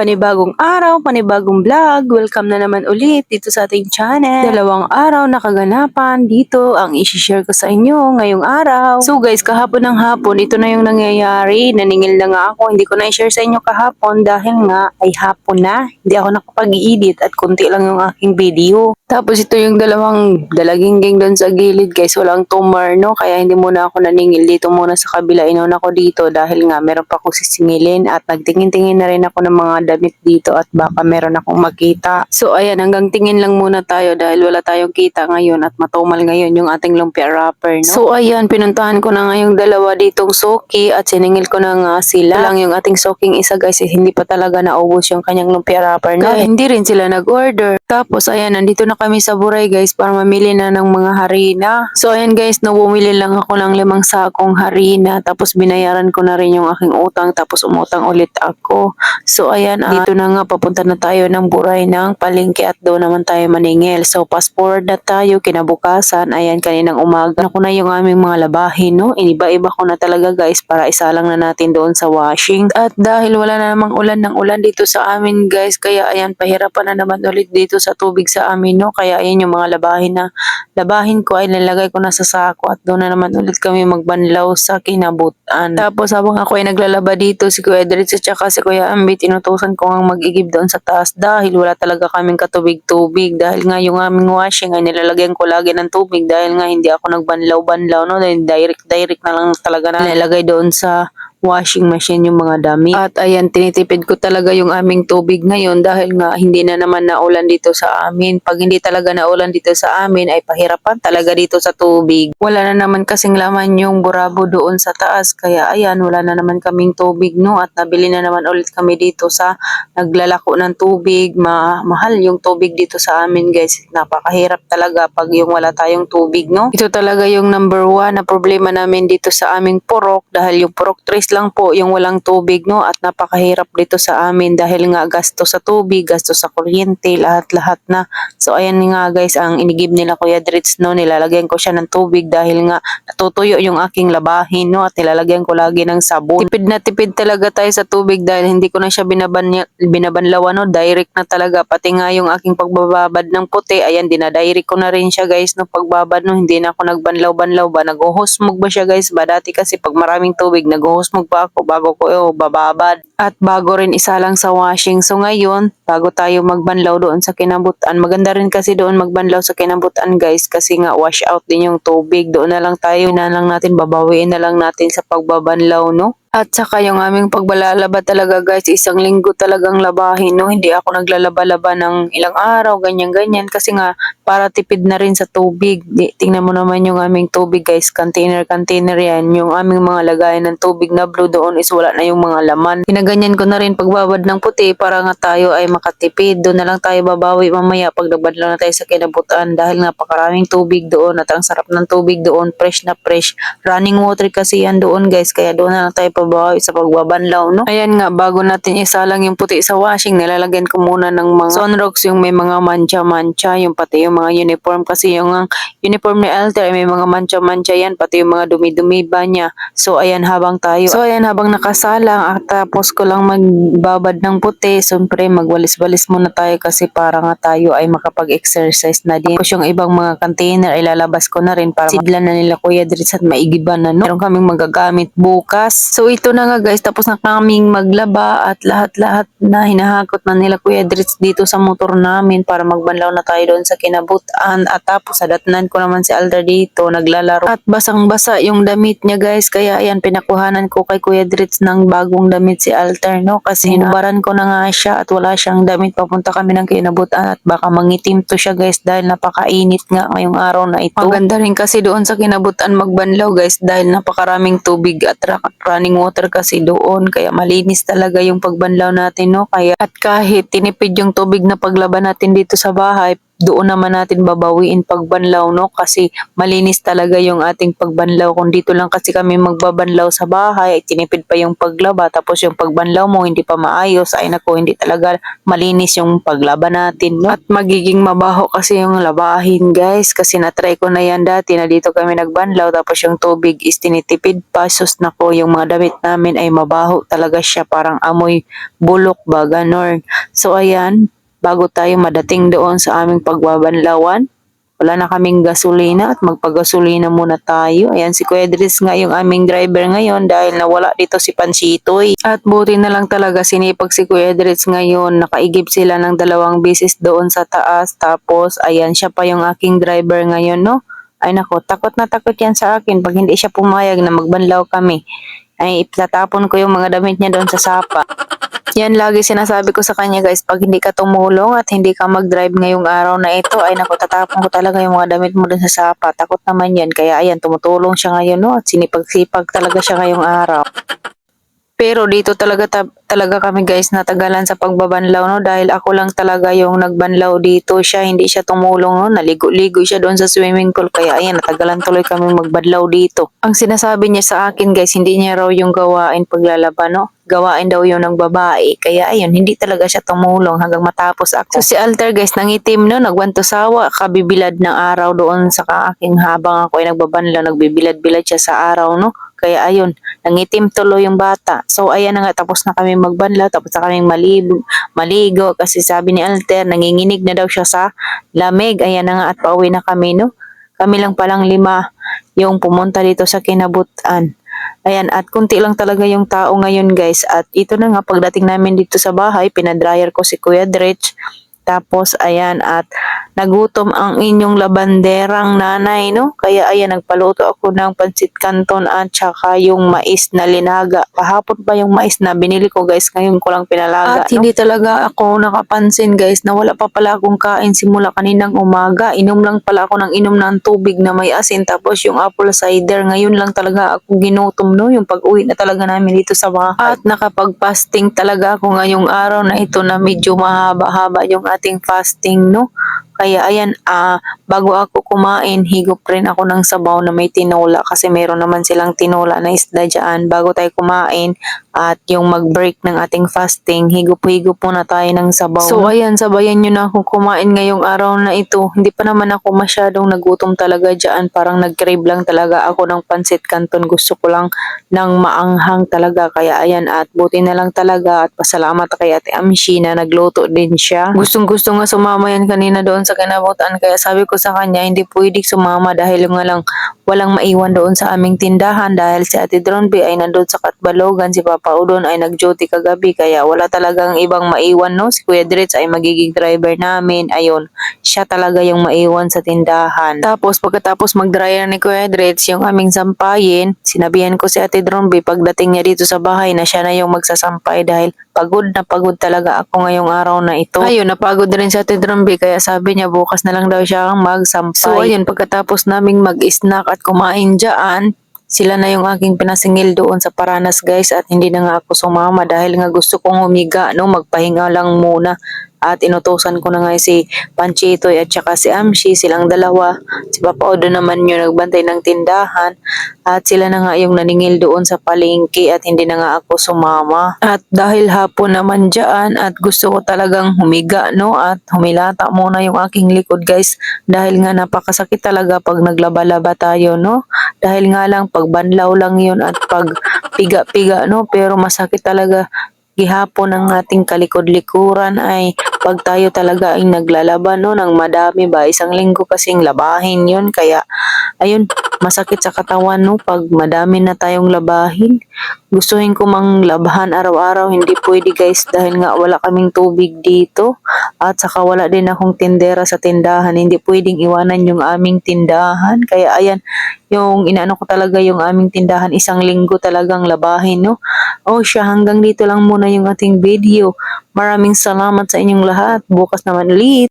Panibagong araw, panibagong vlog. Welcome na naman ulit dito sa ating channel. Dalawang araw na kaganapan dito ang isi-share ko sa inyo ngayong araw. So guys, kahapon ng hapon, ito na yung nangyayari. Naningil na nga ako. Hindi ko na i-share sa inyo kahapon dahil nga ay hapon na. Hindi ako nakapag-i-edit at kunti lang yung aking video. Tapos ito yung dalawang dalagingging doon sa gilid guys. Walang tumor no. Kaya hindi muna ako naningil dito muna sa kabila. Inauna ko dito dahil nga meron pa akong sisingilin at nagtingin-tingin na rin ako ng mga damit dito at baka meron akong makita. So ayan, hanggang tingin lang muna tayo dahil wala tayong kita ngayon at matumal ngayon yung ating lumpia wrapper. No? So ayan, pinuntahan ko na nga yung dalawa ditong soki at siningil ko na nga sila. Lang yung ating soking isa guys, eh, hindi pa talaga naubos yung kanyang lumpia wrapper na. Kaya hindi rin sila nag-order. Tapos ayan, nandito na kami sa Buray guys para mamili na ng mga harina. So ayan guys, no, bumili lang ako ng limang sakong harina. Tapos binayaran ko na rin yung aking utang. Tapos umutang ulit ako. So ayan, ah, dito na nga papunta na tayo ng Buray ng palengke at doon naman tayo maningil. So fast forward na tayo kinabukasan. Ayan, kaninang umaga. Ako na yung aming mga labahin, no? Iniba-iba ko na talaga guys para isa lang na natin doon sa washing. At dahil wala na namang ulan ng ulan dito sa amin guys, kaya ayan, pahirapan na naman ulit dito sa tubig sa amin, no? Kaya ayan yung mga labahin na labahin ko ay nilagay ko na sa sako at doon na naman ulit kami magbanlaw sa kinabutan. Tapos habang ako ay naglalaba dito, si Kuya Dritz at saka si Kuya Ambi, tinutusan ko ang mag-igib doon sa taas dahil wala talaga kaming katubig-tubig. Dahil nga yung aming washing ay nilalagyan ko lagi ng tubig dahil nga hindi ako nagbanlaw-banlaw, no? Direct-direct na lang talaga na nilalagay doon sa washing machine yung mga dami. At ayan, tinitipid ko talaga yung aming tubig ngayon dahil nga hindi na naman naulan dito sa amin. Pag hindi talaga naulan dito sa amin ay pahirapan talaga dito sa tubig. Wala na naman kasing laman yung burabo doon sa taas kaya ayan, wala na naman kaming tubig no at nabili na naman ulit kami dito sa naglalako ng tubig. Ma mahal yung tubig dito sa amin guys. Napakahirap talaga pag yung wala tayong tubig no. Ito talaga yung number one na problema namin dito sa aming purok dahil yung purok trees lang po yung walang tubig no? At napakahirap dito sa amin dahil nga gasto sa tubig, gasto sa kuryente, lahat-lahat na. So ayan nga guys ang inigib nila Kuya Dritz no, nilalagyan ko siya ng tubig dahil nga natutuyo yung aking labahin no? At nilalagyan ko lagi ng sabon. Tipid na tipid talaga tayo sa tubig dahil hindi ko na siya binaban binabanlawan no, direct na talaga. Pati nga yung aking pagbababad ng puti, ayan dinadirect ko na rin siya guys no? Pagbabad no, hindi na ako nagbanlaw-banlaw ba, nag-uhusmog ba siya guys? Ba dati kasi pag maraming tubig nag-uhusmog pa ako bago ko oh, bababad. At bago rin isa lang sa washing. So ngayon, bago tayo magbanlaw doon sa kinabutan, maganda rin kasi doon magbanlaw sa kinabutan guys kasi nga wash out din yung tubig. Doon na lang tayo na lang natin, babawiin na lang natin sa pagbabanlaw no. At saka yung aming pagbalalaba talaga guys, isang linggo talagang labahin, no? Hindi ako naglalaba-laba ng ilang araw, ganyan-ganyan. Kasi nga, para tipid na rin sa tubig. Di, tingnan mo naman yung aming tubig guys, container-container yan. Yung aming mga lagayan ng tubig na blue doon is wala na yung mga laman. Pinaganyan ko na rin pagbabad ng puti para nga tayo ay makatipid. Doon na lang tayo babawi mamaya pag nabadlaw na tayo sa kinabutan dahil napakaraming tubig doon at ang sarap ng tubig doon, fresh na fresh. Running water kasi yan doon guys, kaya doon na lang tayo pabawi sa pagbabanlaw, no? Ayan nga, bago natin isalang yung puti sa washing, nilalagyan ko muna ng mga sunrocks, yung may mga mancha-mancha, yung pati yung mga uniform, kasi yung ang uniform ni Alter, ay may mga mancha-mancha yan, pati yung mga dumi-dumi ba niya. So, ayan, habang tayo, so, ayan, habang nakasalang, at tapos ko lang magbabad ng puti, siyempre, magwalis-walis muna tayo kasi para nga tayo ay makapag-exercise na din. Tapos yung ibang mga container, ay lalabas ko na rin para sidlan na nila Kuya Dritz at maigiban na, no? Meron kaming magagamit bukas. So, ito na nga guys, tapos na kaming maglaba at lahat-lahat na hinahakot na nila Kuya Dritz dito sa motor namin para magbanlaw na tayo doon sa kinabutan at tapos sadatnan ko naman si Alder dito naglalaro at basang-basa yung damit niya guys kaya ayan pinakuhanan ko kay Kuya Dritz ng bagong damit si Alter no kasi hinubaran ko na nga siya at wala siyang damit papunta kami ng kinabutan at baka mangitim to siya guys dahil napakainit nga ngayong araw na ito. Maganda rin kasi doon sa kinabutan magbanlaw guys dahil napakaraming tubig at running water kasi doon kaya malinis talaga yung pagbanlaw natin no kaya at kahit tinipid yung tubig na paglaban natin dito sa bahay doon naman natin babawiin pagbanlaw no? Kasi malinis talaga yung ating pagbanlaw. Kung dito lang kasi kami magbabanlaw sa bahay tinipid pa yung paglaba. Tapos yung pagbanlaw mo hindi pa maayos. Ay nako hindi talaga malinis yung paglaba natin no? At magiging mabaho kasi yung labahin guys. Kasi natry ko na yan dati na dito kami nagbanlaw. Tapos yung tubig is tinitipid pa. Sus nako yung mga damit namin ay mabaho talaga siya. Parang amoy bulok ba ganon. So ayan bago tayo madating doon sa aming pagbabanlawan. Wala na kaming gasolina at magpagasolina muna tayo. Ayan si Kuya nga yung aming driver ngayon dahil nawala dito si Pansitoy. At buti na lang talaga sinipag si Kuya Dris ngayon. Nakaigib sila ng dalawang bisis doon sa taas. Tapos ayan siya pa yung aking driver ngayon no. Ay nako, takot na takot yan sa akin pag hindi siya pumayag na magbanlaw kami. Ay itatapon ko yung mga damit niya doon sa sapa. Yan lagi sinasabi ko sa kanya guys, pag hindi ka tumulong at hindi ka mag-drive ngayong araw na ito, ay naku, tatapon ko talaga yung mga damit mo dun sa sapa. Takot naman yan. Kaya ayan, tumutulong siya ngayon no, at sinipag-sipag talaga siya ngayong araw. Pero dito talaga ta- talaga kami guys natagalan sa pagbabanlaw no dahil ako lang talaga yung nagbanlaw dito siya hindi siya tumulong no naligo-ligo siya doon sa swimming pool kaya ayan natagalan tuloy kami magbanlaw dito. Ang sinasabi niya sa akin guys hindi niya raw yung gawain paglalaba no gawain daw yun ng babae. Kaya ayun, hindi talaga siya tumulong hanggang matapos ako. So si Alter guys, nangitim no, nagwanto sawa, kabibilad ng araw doon sa aking habang ako ay nagbabanlaw, nagbibilad-bilad siya sa araw no. Kaya ayun, nangitim tuloy yung bata. So ayan na nga, tapos na kami magbanlaw, tapos na kaming maligo, maligo kasi sabi ni Alter, nanginginig na daw siya sa lamig. Ayan na nga at pauwi na kami no. Kami lang palang lima yung pumunta dito sa kinabutan. Ayan, at kunti lang talaga yung tao ngayon guys. At ito na nga, pagdating namin dito sa bahay, pinadryer ko si Kuya Dretch. Tapos, ayan, at nagutom ang inyong labanderang nanay, no? Kaya, ayan, nagpaluto ako ng pansit canton at saka yung mais na linaga. Kahapon pa yung mais na binili ko, guys. Ngayon ko lang pinalaga, At no? hindi talaga ako nakapansin guys na wala pa pala akong kain simula kaninang umaga. Inom lang pala ako ng inom ng tubig na may asin tapos yung apple cider. Ngayon lang talaga ako ginutom no yung pag-uwi na talaga namin dito sa bahay. At nakapag-fasting talaga ako ngayong araw na ito na medyo mahaba-haba yung ating fasting no. Kaya ayan, ah, bago ako kumain, higop rin ako ng sabaw na may tinola kasi meron naman silang tinola na isda dyan bago tayo kumain at yung mag-break ng ating fasting, higop-higop muna tayo ng sabaw. So ayan, sabayan nyo na akong kumain ngayong araw na ito. Hindi pa naman ako masyadong nagutom talaga dyan. Parang nag-crave lang talaga ako ng pansit canton. Gusto ko lang ng maanghang talaga. Kaya ayan, at buti na lang talaga at pasalamat kay Ate Amshi na nagluto din siya. Gustong gusto nga sumama yan kanina doon sa kanabutan. Kaya sabi ko sa kanya, hindi pwede sumama dahil nga lang walang maiwan doon sa aming tindahan dahil si Ate Dronbe ay nandun sa Katbalogan, si Papa Udon ay nag-duty kagabi kaya wala talagang ibang maiwan no. Si Kuya Dritz ay magiging driver namin. Ayun, siya talaga yung maiwan sa tindahan. Tapos pagkatapos mag-dryer ni Kuya Dritz yung aming sampayin, sinabihan ko si Ate Dronbe pagdating niya dito sa bahay na siya na yung magsasampay dahil pagod na pagod talaga ako ngayong araw na ito. Ayun, napagod rin si Ate Dronbe kaya sabi niya bukas na lang daw siya ang magsampay. So ayun, pagkatapos naming mag-snack at kumain dyan, sila na yung aking pinasingil doon sa Paranas guys. At hindi na nga ako sumama dahil nga gusto kong humiga no? Magpahinga lang muna at inutosan ko na nga si Panchitoy at saka si Amshi silang dalawa. Si Papa Odo naman yung nagbantay ng tindahan at sila na nga yung naningil doon sa palengke at hindi na nga ako sumama. At dahil hapon naman dyan at gusto ko talagang humiga no? At humilata muna yung aking likod guys. Dahil nga napakasakit talaga pag naglaba-laba tayo no? Dahil nga lang pag banlaw lang yun at pag piga-piga no? Pero masakit talaga. Gihapon ang ating kalikod-likuran ay pag tayo talaga ay naglalaban no ng madami ba isang linggo kasing labahin yun. Kaya ayun masakit sa katawan no pag madami na tayong labahin gustuhin ko mang labhan araw-araw hindi pwede guys dahil nga wala kaming tubig dito. At saka wala din akong tindera sa tindahan. Hindi pwedeng iwanan yung aming tindahan. Kaya ayan yung inaano ko talaga yung aming tindahan isang linggo talagang labahin no? Oh siya hanggang dito lang muna yung ating video. Maraming salamat sa inyong lahat. Bukas naman ulit